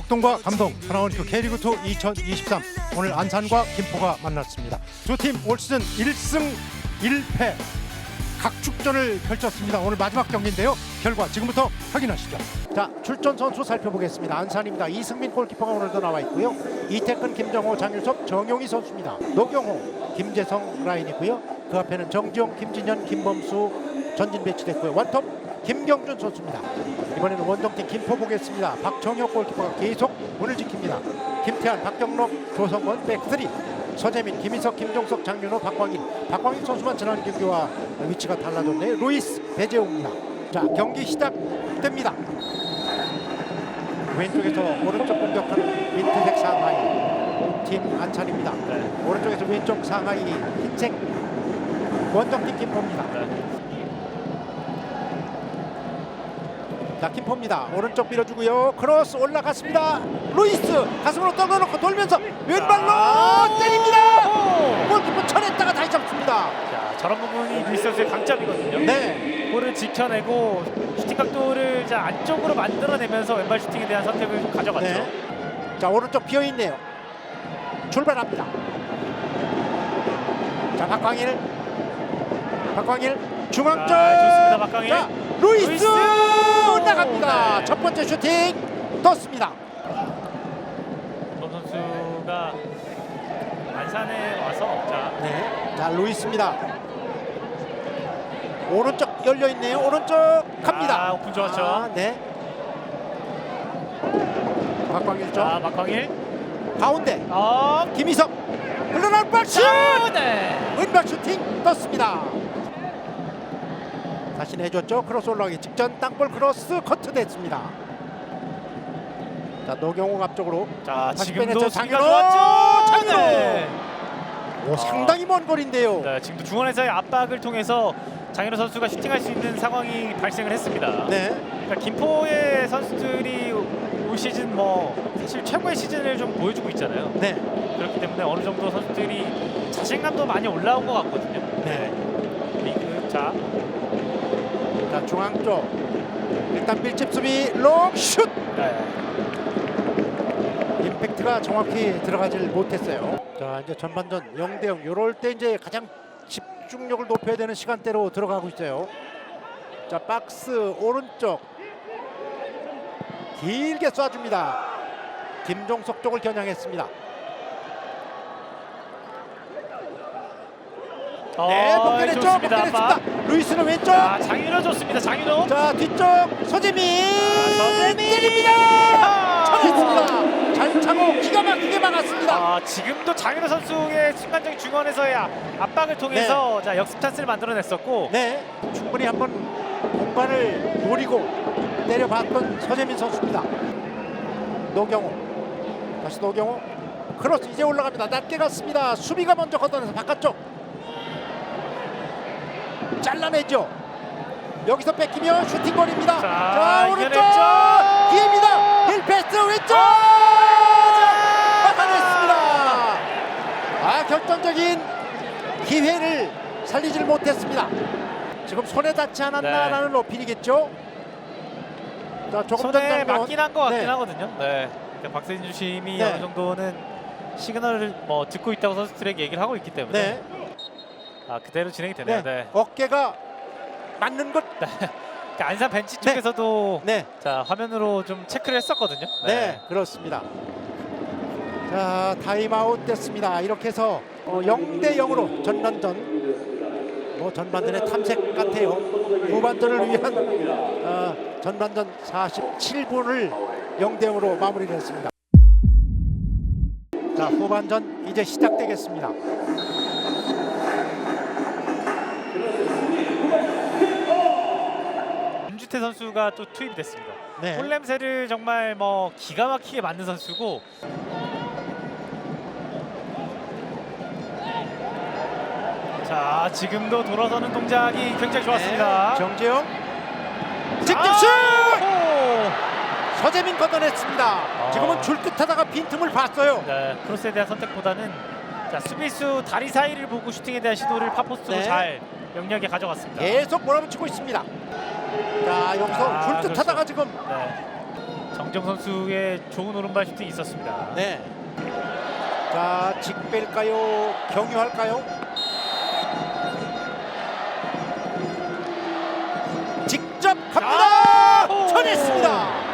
역동과 감동 하나원 큐 K리그2 2023 오늘 안산과 김포가 만났습니다. 두 팀 올 시즌 1승 1패 각축전을 펼쳤습니다. 오늘 마지막 경기인데요. 결과 지금부터 확인하시죠. 자 출전 선수 살펴보겠습니다. 안산입니다. 이승민 골키퍼가 오늘도 나와 있고요. 이태근, 김정호, 장윤섭, 정용희 선수입니다. 노경호, 김재성 라인이고요. 그 앞에는 정지용, 김진현, 김범수 전진 배치됐고요. 원톱 김경준 선수입니다. 이번에는 원정팀 김포 보겠습니다. 박정혁 골키퍼가 계속 문을 지킵니다. 김태환, 박경록, 조성원 백스리 서재민, 김희석, 김종석, 장윤호, 박광일 박광일 선수만 지난 경기와 위치가 달라졌네요. 루이스, 배재웅입니다. 자 경기 시작됩니다. 왼쪽에서 오른쪽 공격하는 민트색 상하이 팀 안찬입니다. 오른쪽에서 왼쪽 상하이 흰색 원정팀 김포입니다. 자 김포입니다. 오른쪽 밀어주고요. 크로스 올라갔습니다. 루이스 가슴으로 떨궈놓고 돌면서 왼발로 때립니다. 골키퍼 쳐냈다가 다시 잡습니다. 자, 저런 부분이 선수의 강점이거든요. 네. 볼을 지켜내고 슈팅 각도를 자 안쪽으로 만들어내면서 왼발 슈팅에 대한 선택을 좀 가져갔죠. 네. 자 오른쪽 비어 있네요. 출발합니다. 자 박광일, 박광일 중앙쪽. 자, 좋습니다, 박광일. 자 루이스, 루이스! 첫 번째 슈팅 떴습니다. 전 선수가 안산에 와서 자 네. 자 루이스입니다. 오른쪽 열려 있네요. 오른쪽 갑니다. 아, 오픈 좋았죠. 아, 네. 박광일 쪽 자, 박광일. 가운데 어, 김희석 흘러나올 박슛 자, 네. 왼발 슈팅 떴습니다. 다시 내줬죠. 크로스 올라가기 직전 땅볼 크로스 커트 됐습니다. 자 노경호 앞쪽으로 자, 다시 지금도 빼냈죠. 장윤호! 좋았죠. 장윤호! 네. 오, 상당히 먼 거리인데요. 네, 지금도 중원에서의 압박을 통해서 장현우 선수가 슈팅할 수 있는 상황이 발생을 했습니다. 네. 그러니까 김포의 선수들이 올 시즌 뭐 사실 최고의 시즌을 좀 보여주고 있잖아요. 네. 그렇기 때문에 어느 정도 선수들이 자신감도 많이 올라온 것 같거든요. 네. 리그 자, 자 중앙 쪽 일단 밀집 수비 롱슛 네. 임팩트가 정확히 들어가질 못했어요. 자 이제 전반전 0대 0 이럴 때 이제 가장 집중력을 높여야 되는 시간대로 들어가고 있어요. 자 박스 오른쪽 길게 쏴줍니다. 김종석 쪽을 겨냥했습니다. 네. 좋습니다. 복근했습니다. 아빠. 루이스는 왼쪽. 자, 장윤호 좋습니다. 장윤호. 자 뒤쪽 서재민 서재민! 때립니다. 아! 쳐냈습니다. 잘 차고 기가 막히게 막았습니다. 아, 지금도 장윤호 선수의 순간적인 중원에서의 아- 압박을 통해서 자 역습 찬스를 만들어냈었고 네, 충분히 한번 공간을 노리고 때려봤던 서재민 선수입니다. 노경호 다시 노경호 크로스 이제 올라갑니다. 낮게 갔습니다. 수비가 먼저 걷어내서 바깥쪽 잘라내죠. 여기서 뺏기면 슈팅거리입니다. 자, 자, 오른쪽. 기회입니다. 힐패스 왼쪽 막아냈습니다. 아 결정적인 기회를 살리질 못했습니다. 지금 손에 닿지 않았나라는 어필이겠죠. 자 조금 전 손에 장면. 맞긴 한 것 같긴 네. 하거든요. 네. 그러니까 박세진 주심이 네. 어느 정도는 시그널을 뭐 듣고 있다고 선수들에게 얘기를 하고 있기 때문에 네. 아 그대로 진행이 네. 되네요. 네. 어깨가 맞는 것. 그러니까 안산 벤치 네. 쪽에서도 네. 자 화면으로 좀 체크를 했었거든요. 네, 그렇습니다. 자 타임아웃 됐습니다. 이렇게 해서 어, 0대 0으로 전반전 뭐 전반전의 탐색 같아요. 후반전을 위한 어, 전반전 47분을 0대 0으로 마무리했습니다. 자 후반전 이제 시작되겠습니다. 윤주태 선수가 또 투입이 됐습니다. 네. 골 냄새를 정말 뭐 기가 막히게 맡는 선수고 자 지금도 돌아서는 동작이 굉장히 좋았습니다. 네, 정재영 직접 아! 슛! 오! 서재민 걷어냈습니다. 지금은 줄듯하다가 빈틈을 봤어요. 네, 크로스에 대한 선택보다는 자, 수비수 다리 사이를 보고 슈팅에 대한 시도를 파포스로 네. 잘 영리하게 가져갔습니다. 계속 몰아붙이고 있습니다. 자 여기서 아, 줄듯하다가 지금 네. 정정 선수의 좋은 오른발 슈팅이 있었습니다. 네. 자, 직뺄까요? 경유할까요? 직접 갑니다. 아! 쳐냈습니다.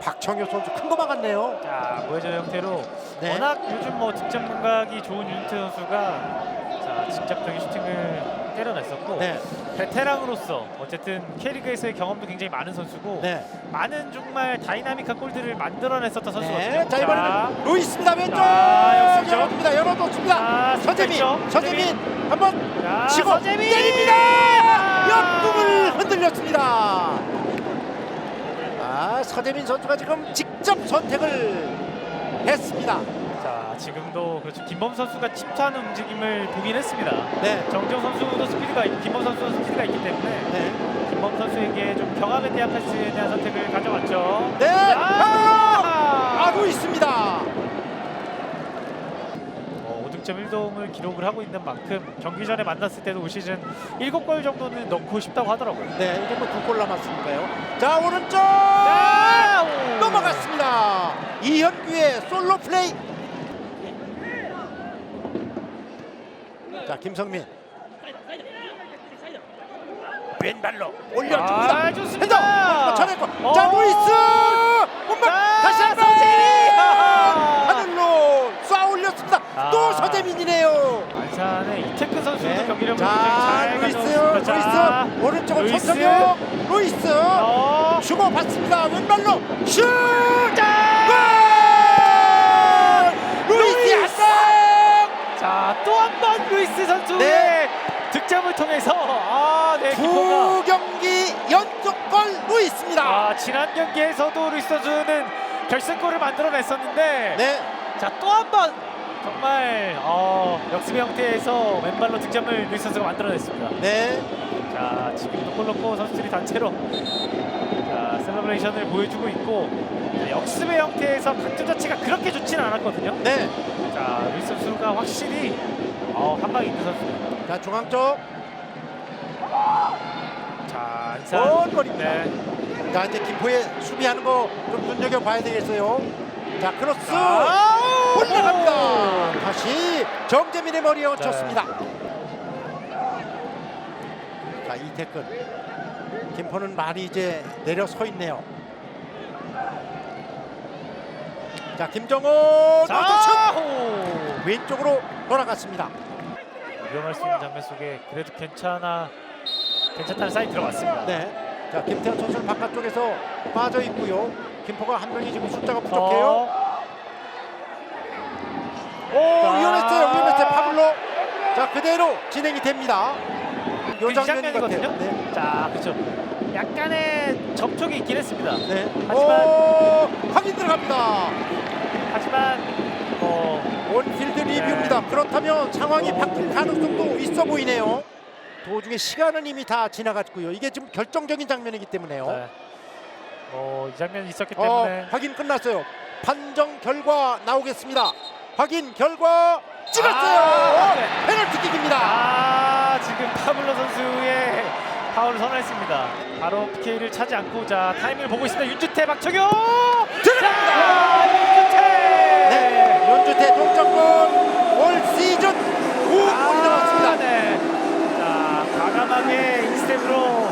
박청효 선수 큰 거 막았네요. 자, 무회전 형태로 네. 워낙 요즘 뭐 득점 감각이 좋은 윤태 선수가 자, 직접적인 슈팅을 때려냈었고 네, 베테랑으로서 어쨌든 K리그에서의 경험도 굉장히 많은 선수고 네, 많은 정말 다이나믹한 골들을 만들어냈었던 선수거든요. 네. 자 이번에는 루이스입니다. 왼쪽 자, 역습점. 열어줍니다. 열어놓습니다. 자, 서재민? 서재민 한번 자, 치고 서재민! 때립니다. 아! 옆꿈을 흔들렸습니다. 아, 서재민 선수가 지금 직접 선택을 했습니다. 자, 지금도 그렇죠. 김범 선수가 침투하는 움직임을 보긴 했습니다. 네, 정정 선수도 스피드가 있- 김범 선수도 스피드가 있기 때문에 네, 김범 선수에게 좀 경험에 대한 패스에 대한 선택을 가져왔죠. 네. 아! 아루 있습니다. 어, 5득점 1도움을 기록을 하고 있는 만큼 경기 전에 만났을 때도 올 시즌 7골 정도는 넣고 싶다고 하더라고요. 네, 이제 뭐 두 골 남았으니까요. 자, 오른쪽 아! 오! 넘어갔습니다. 이현규의 솔로 플레이. 자, 김성민. 왼발로 올려줍니다. 아, 좋습니다. 헤더 전했고. 어. 자, 루이스. 자, 다시 한번 서재민! 하늘로 쏴 올렸습니다. 아. 또 서재민이네요. 안산의 이태근 선수도 네. 경기력을 자, 루이스, 루이스 오른쪽은 루이스. 루이스 어, 주고 받습니다. 왼발로 슛! 자, 골! 루이스 루이스! 한방! 자, 또 한 번 루이스 선수의 네. 득점을 통해서 아, 네, 두 경기 연속 골 루이스입니다. 아, 지난 경기에서도 루이스 선수는 결승골을 만들어냈었는데 네, 자, 또 한 번 정말 어, 역습의 형태에서 왼발로 득점을 루이스 선수가 만들어냈습니다. 네, 자, 지금도 콜로코 선수들이 단체로 자, 셀러브레이션을 보여주고 있고 자, 역습의 형태에서 각점 자체가 그렇게 좋지는 않았거든요. 네. 자, 루이스 선수가 확실히 어, 한 있는 선수입니다. 자 중앙 쪽. 자, 안산. 골골입니다. 네. 자 이제 김포의 수비하는 거 좀 눈여겨 봐야 되겠어요. 자 크로스 아, 올라갑니다. 다시 정재민의 머리에 얹혔습니다. 자 이태근 김포는 많이 이제 내려서 있네요. 자 김정호 자, 자, 오! 왼쪽으로 돌아갔습니다. 위험할 수 있는 장면 속에 그래도 괜찮아 괜찮다는 사인 들어갔습니다. 네. 자 김태현 선수는 바깥쪽에서 빠져 있고요. 김포가 한 명이 지금 숫자가 부족해요. 어, 오 자. 위험했어요. 위험했어요. 파블로. 자 그대로 진행이 됩니다. 요이 장면인 것 장면이거든요. 네. 자, 그렇죠. 약간의 접촉이 있긴 했습니다. 네. 하지만- 오, 확인 들어갑니다. 하지만 어, 온필드 리뷰입니다. 그렇다면 상황이 어. 바뀔 가능성도 있어 보이네요. 도중에 시간은 이미 다 지나갔고요. 이게 지금 결정적인 장면이기 때문에요. 네. 어, 이 장면이 있었기 어, 때문에 확인 끝났어요. 판정 결과 나오겠습니다. 확인 결과 찍었어요. 아, 네. 페널티킥입니다. 아, 지금 파블로 선수의 파울을 선언했습니다. 바로 PK를 차지 않고자 타이밍을 보고 있습니다. 윤주태 박청효 들어갑니다. 자, 윤주태 네, 윤주태 동점골 올 시즌 5골이 나왔습니다. 아, 네. 자, 과감하게 인스텝으로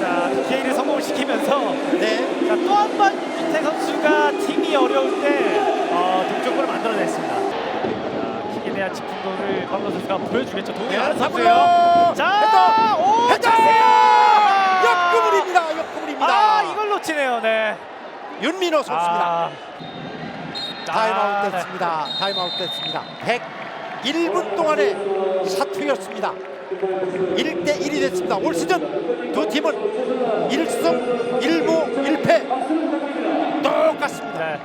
자, PK를 성공을 시키면서 네, 자, 또 한 번 윤태 선수가 팀이 어려울 때 어, 동점골을 만들어냈습니다. 자, 킥에 대한 집중도를 파블로 선수가 보여주겠죠. 네, 선수예요. 파블로 자, 오! 자세요! 옆구물입니다. 옆구물입니다. 아, 이걸 놓치네요. 네. 윤민호 선수입니다. 아, 타임아웃 아, 네. 됐습니다. 타임아웃 됐습니다. 101분 동안의 사투였습니다. 1대 1이 됐습니다. 올 시즌 두 팀은 1승 1무 1패 똑같습니다. 네.